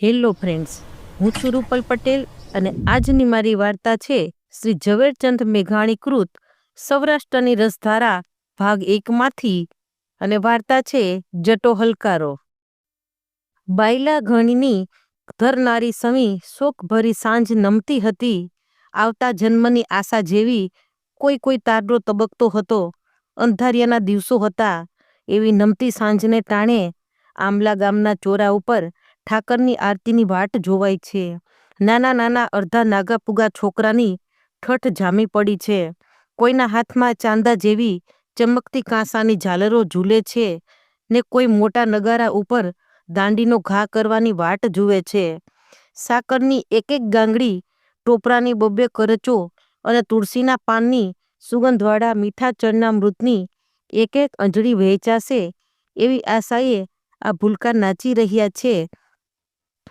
Hello friends, હું છું રૂપલ પટેલ અને આજની મારી વાર્તા છે શ્રી ઝવેરચંદ મેઘાણી કૃત સૌરાષ્ટ્રની રસધારા ભાગ એકમાંથી અને વાર્તા છે જટો હલકારો. બાયલા ઘણીની ધરનારી સમી શોકભરી સાંજ નમતી હતી, આવતા જન્મની આશા જેવી કોઈ કોઈ તારડો તબકતો હતો, અંધારિયાના દિવસો હતા, એવી નમતી સાંજને ટાણે આંબલા ગામના ચોરા ઉપર ઠાકરની આરતીની વાટ જોવાય છે. નાના નાના અડધા નાગાપુગા છોકરાની ઠઠ જામી પડી છે. કોઈના હાથમાં ચાંદા જેવી ચમકતી કાંસાની ઝાલરો ઝૂલે છે ને કોઈ મોટા નગારા ઉપર દાંડીનો ઘા કરવાની વાટ જુએ છે. સાકરની એક એક ગાંગડી ટોપરાની બબ્બે કરચો અને તુલસીના પાનની સુગંધવાળા મીઠા ચણના મૃતની એક એક અંજળી વહેંચાશે એવી આશાએ આ ભૂલકા નાચી રહ્યા છે.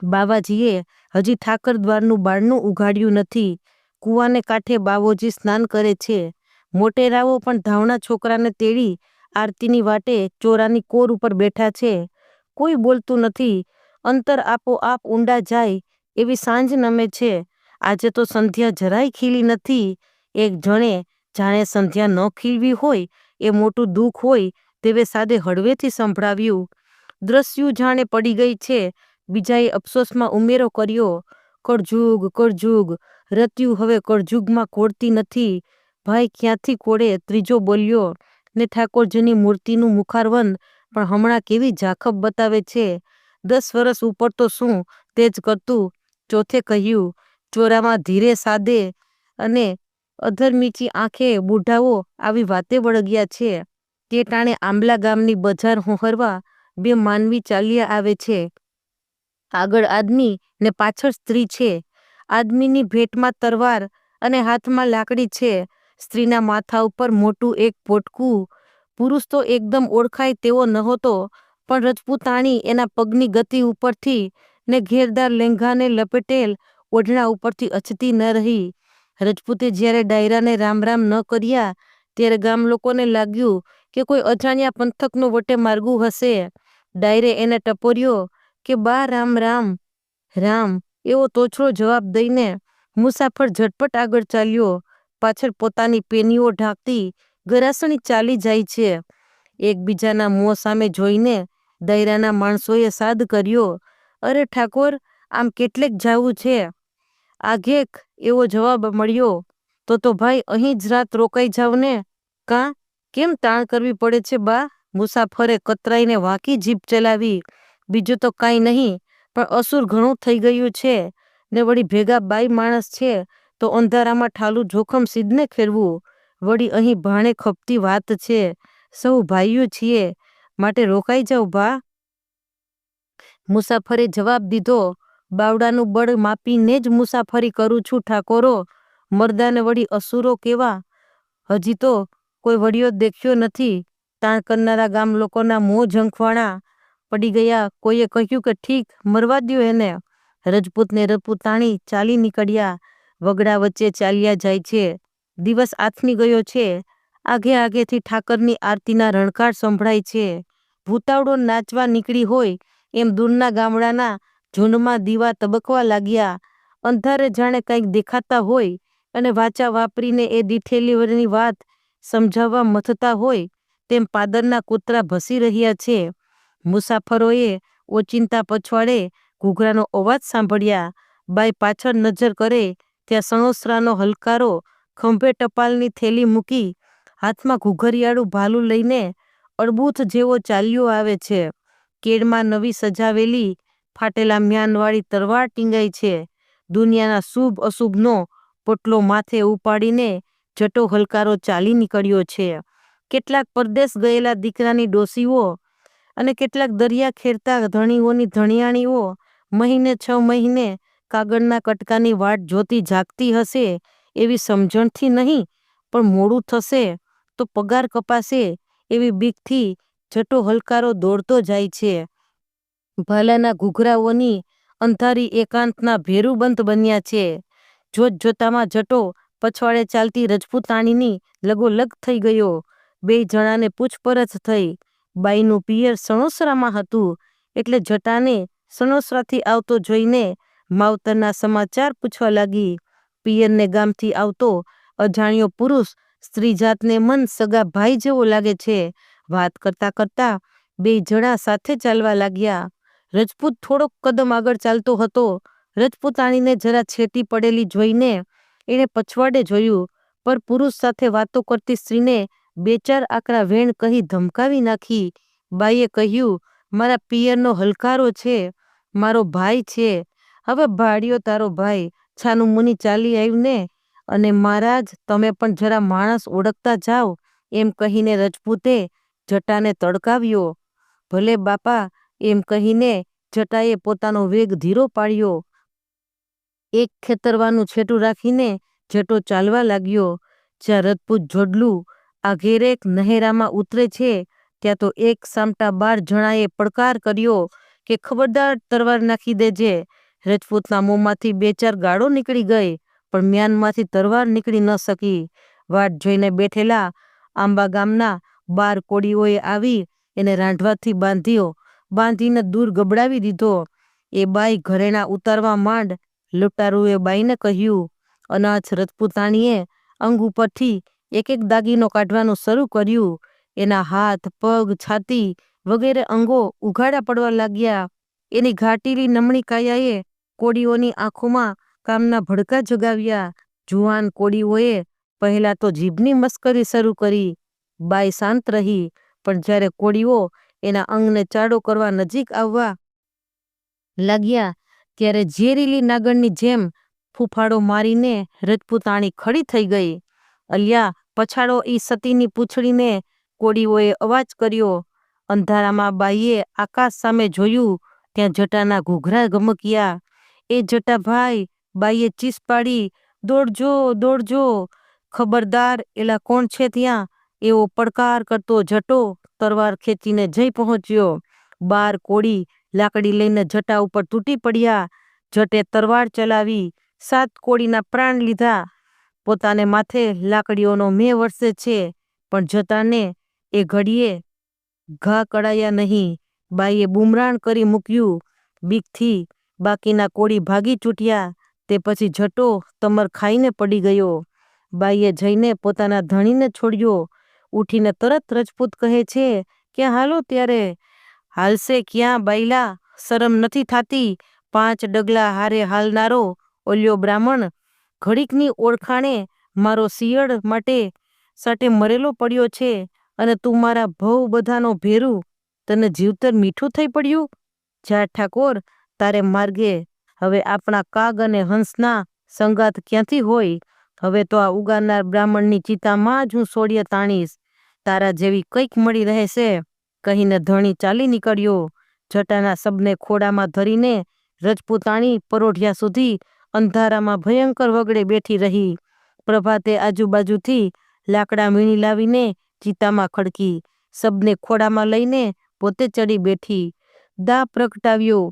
બાવાજીએ હજી ઠાકર દ્વારનું બારણું ઉઘાડ્યું નથી. કૂવાને કાંઠે બાવોજી સ્નાન કરે છે. મોટેરાઓ પણ ધાવણા છોકરાને તેડી આરતીની વાટે ચોરાની કોર ઉપર બેઠા છે. કોઈ બોલતું નથી. અંતર આપોઆપ ઊંડા જાય એવી સાંજ નમે છે. આજે તો સંધ્યા જરાય ખીલી નથી. એક જણે જાણે સંધ્યા ન ખીલવી હોય, એ મોટું દુઃખ હોય, તેવે સાદે હળવેથી સંભળાવ્યું. દ્રશ્યુ જાણે પડી ગઈ છે. બીજાએ અફસોસમાં ઉમેરો કર્યો, કળજુગ કળજુગ, રત્યું હવે કળજુગમાં કોળતી નથી. ભાઈ ક્યાંથી કોળે? ત્રીજો બોલ્યો, ને ઠાકોરજીની મૂર્તિનું મુખારવંદ પણ હમણાં કેવી ઝાખપ બતાવે છે. દસ વર્ષ ઉપર તો શું તે જ કરતું? ચોથે કહ્યું, ચોરામાં ધીરે સાદે અને અધર્મીચી આંખે બુઢાઓ આવી વાતે વળગ્યા છે. તે ટાણે આંબલા ગામની બજાર હોહરવા બે માનવી ચાલ્યા આવે છે. આગળ આદમી ને પાછળ સ્ત્રી છે. આદમીની ભેટમાં તરવાર અને હાથમાં લાકડી છે. સ્ત્રીના માથા ઉપર મોટું એક પોટકું. પુરુષ તો એકદમ ઓળખાય તેવો નહોતો, પણ રજપૂતાણી એના પગની ગતિ ઉપરથી ને ઘેરદાર લેંઘાને લપેટેલ ઓઢણા ઉપરથી અછતી ન રહી. રજપૂતે જ્યારે ડાયરાને રામ રામ ન કર્યા, ત્યારે ગામ લોકોને લાગ્યું કે કોઈ અજાણ્યા પંથકનું વટે માર્ગું હશે. ડાયરે એને ટપોર્યો કે બા, રામ રામ રામ, એવો તોછડો જવાબ દઈને મુસાફર ઝટપટ આગળ ચાલ્યો. પાછળ પોતાની પેનીઓ ઢાંકતી ગરાસણી ચાલી જાય છે. એકબીજાના મોં સામે જોઈને દૈરાના માણસોએ સાદ કર્યો, અરે ઠાકોર, આમ કેટલેક જાવું છે? આઘેક એવો જવાબ મળ્યો, તો તો ભાઈ, અહીં જ રાત રોકાઈ જાવ ને? કાં? કેમ તાણ કરવી પડે છે બા? મુસાફરે કતરાઈને વાંકી જીભ ચલાવી. બીજું તો કાંઈ નહીં, પણ અસુર ઘણું થઈ ગયું છે ને વળી ભેગા બાઈ માણસ છે, તો અંધારામાં ઠાલું જોખમ સિદ્ધને ખેરવું વળી અહીં ભાણે ખપતી વાત છે, સૌ ભાઈઓ છીએ, માટે રોકાઈ જાવ ભા. મુસાફરે જવાબ દીધો, બાવડાનું બળ માપીને જ મુસાફરી કરું છું ઠાકોરો, મરદાને વળી અસુરો કેવા? હજી તો કોઈ વડીયો દેખ્યો નથી, તાણ કરનારા ગામ લોકોના મોં ઝંખવાણા પડી ગયા. કોઈએ કહ્યું કે ઠીક, મરવા દ્યો એને. રજપૂતને રજપૂતાણી ચાલી નીકળ્યા. વગડા વચ્ચે ચાલ્યા જાય છે. દિવસ આથમી ગયો છે. આગે આગેથી ઠાકરની આરતીના રણકાર સંભળાય છે. ભૂતાવડો નાચવા નીકળી હોય એમ દૂરના ગામડાના ઝુંડમાં દીવા તબકવા લાગ્યા. અંધારે જાણે કંઈક દેખાતા હોય અને વાચા વાપરીને એ દીઠેલીવરની વાત સમજાવવા મથતા હોય તેમ પાદરના કૂતરા ભસી રહ્યા છે. મુસાફરોએ ઓચિંતા પછવાડે ઘૂઘરાનો અવાજ સાંભળ્યા. બાઈ પાછળ નજર કરે ત્યાં સણોસરાનો હલકારો ખંભે ટપાલની થેલી મૂકી હાથમાં ઘૂઘરિયાળું ભાલું લઈને અડબૂથ જેવો ચાલ્યો આવે છે. કેડમાં નવી સજાવેલી ફાટેલા મ્યાનવાળી તરવાર ટીંગાઈ છે. દુનિયાના શુભ અશુભનો પોટલો માથે ઉપાડીને જટો હલકારો ચાલી નીકળ્યો છે. કેટલાક પરદેશ ગયેલા દીકરાની ડોસીઓ અને કેટલાક દરિયા ખેરતા ધણીઓની ધણિયાણીઓ મહિને છ મહિને કાગળના કટકાની વાટ જોતી જાગતી હશે એવી સમજણથી નહીં, પણ મોડું થશે તો પગાર કપાશે એવી બીકથી જટો હલકારો દોડતો જાય છે. ભાલાના ઘૂઘરાઓની અંધારી એકાંતના ભેરુબંધ બન્યા છે. જોત જોતામાં જટો પછવાડે ચાલતી રજપૂતાણીની લગોલગ થઈ ગયો. બે જણાને પૂછપરછ થઈ. બાઈનું પિયર સણોસરામાં હતું એટલે જટાને સણોસરાથી આવતો જોઈને માવતરના સમાચાર પૂછવા લાગી, પિયરને ગામથી આવતો અજાણ્યો પુરુષ સ્ત્રી જાતને મન સગા ભાઈ જેવો લાગે છે. વાત કરતા કરતા બે જણા સાથે ચાલવા લાગ્યા. રજપૂત થોડોક કદમ આગળ ચાલતો હતો. રજપૂતાણીને જરા છેટી પડેલી જોઈને એણે પછવાડે જોયું, પર પુરુષ સાથે વાતો કરતી સ્ત્રીને બે ચાર આકરા વેણ કહી ધમકાવી નાખી. બાઈએ કહ્યું, મારા પિયરનો હલકારો છે, મારો ભાઈ છે. હવે ભાડ્યો તારો ભાઈ, છાનું મુની ચાલી ને? અને મહારાજ, તમે પણ જરા માણસ ઓળખતા જાઓ એમ કહીને રજપૂતે જટાને તડકાવ્યો. ભલે બાપા, એમ કહીને જટાએ પોતાનો વેગ ધીરો પાડ્યો. એક ખેતરવાનું છેટું રાખીને જટો ચાલવા લાગ્યો. જ્યાં રજપૂત જોડલું આ ઘેરેક નહેરામાં ઉતરે છે, ત્યાં તો એક સામટા બાર જણાએ પડકાર કર્યો કે ખબરદાર તરવાર નાખી દેજે. રજપૂતના મોંમાંથી બે ચાર ગાળો નીકળી ગઈ, પણ મ્યાનમાંથી તરવાર નીકળી ન શકી. વાટ જોઈને બેઠેલા આંબા ગામના બાર કોડીઓએ આવી, એને રાંઢવાથી બાંધ્યો, બાંધીને દૂર ગબડાવી દીધો. એ બાઈ ઘરેણા ઉતારવા માંડ, લૂંટારુએ બાઈને કહ્યું અનાજ રજપૂતાણીએ અંગ ઉપરથી એક એક દાગીનો કાઢવાનું શરૂ કર્યું. એના હાથ, પગ, છાતી વગેરે અંગો ઉઘાડા પડવા લાગ્યા. એની ઘાટીલી નમણી કાયાએ કોડીઓની આંખોમાં કામના ભડકા જગાવ્યા. જુવાન કોડીઓએ પહેલા તો જીભની મસ્કરી શરૂ કરી. બાઈ શાંત રહી, પણ જ્યારે કોડીઓ એના અંગને ચાડો કરવા નજીક આવવા લાગ્યા, ત્યારે ઝેરીલી નાગણની જેમ ફૂફાડો મારીને રજપૂતાણી ખડી થઈ ગઈ. અલિયા પછાડો ઈ સતીની પૂંછડીને કોડીઓએ અવાજ કર્યો. અંધારામાં બાઈએ આકાશ સામે જોયું, ત્યાં જટાના ઘૂઘરા ગમક્યા. એ જટા ભાઈ, બાઈએ ચીસ પાડી. દોડજો દોડજો. ખબરદાર, એલા કોણ છે ત્યાં એવો પડકાર કરતો જટો તરવાર ખેંચીને જઈ પહોંચ્યો. બાર કોડી લાકડી લઈને જટા ઉપર તૂટી પડ્યા. જટે તરવાર ચલાવી, સાત કોડીના પ્રાણ લીધા. પોતાને માથે લાકડીઓનો મેં વરસે છે, પણ જતાને એ ઘડીએ ઘા કડાયા નહીં. બાઈએ બુમરાણ કરી મૂક્યું, બીકથી બાકીના કોળી ભાગી ચૂટ્યા, તે પછી જટો તમર ખાઈને પડી ગયો. બાઈએ જઈને પોતાના ધણીને છોડ્યો, ઉઠીને તરત રજપૂત કહે છે કે હાલો ત્યારે? હાલશે ક્યાં બાયલા? શરમ નથી થાતી? પાંચ ડગલા હારે હાલનારો ઓલ્યો બ્રાહ્મણ ઘડીકની ઓળખાણે મારો શિયળ માટે સાટે મરેલો પડ્યો છે અને તું મારા ભવ બધાનો ભેરું. તને જીવતર મીઠું થઈ પડ્યું? જા ઠાકોર, તારે માર્ગે. હવે આપણા કાગ અને હંસના સંગાત ક્યાંથી હોય? હવે તો આ ઉગારનાર બ્રાહ્મણની ચિતામાં જ હું સોડિયા તાણીશ. તારા જેવી કંઈક મળી રહેશે. કહીને ધણી ચાલી નીકળ્યો. જટાના શબને ખોડામાં ધરીને રજપૂતાણી પરોઢિયા સુધી અંધારામાં ભયંકર વગડે બેઠી રહી. પ્રભાતે આજુબાજુથી લાકડા વીણી લાવીને ચિતામાં ખડકી. સબને ખોડામાં લઈને પોતે ચડી બેઠી. દા પ્રગટાવ્યો.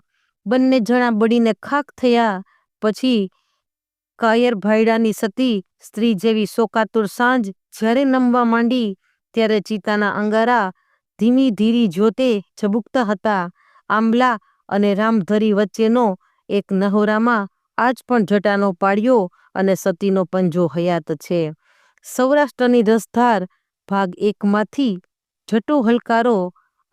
બંને જણા બળીને ખાક થયા. પછી કાયર ભાઈડાની સતી સ્ત્રી જેવી શોકાતુર સાંજ જ્યારે નમવા માંડી ત્યારે ચિતાના અંગારા ધીમી ધીરી જોતે ઝબુકતા હતા. આંબલા અને રામધરી વચ્ચેનો એક નહોરામાં આજ પણ જટાનો પાડ્યો અને સતીનો પંજો હયાત છે. સૌરાષ્ટ્રની રસધાર ભાગ એકમાંથી જટો હલકારો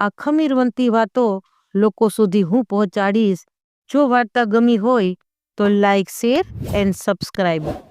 આ ખમીરવંતી વાતો લોકો સુધી હું પહોંચાડીશ. જો વાર્તા ગમી હોય તો લાઈક, શેર, એન્ડ સબસ્ક્રાઈબ